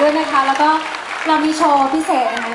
ด้วยนะคะ แล้วก็เรามีโชว์พิเศษนะคะ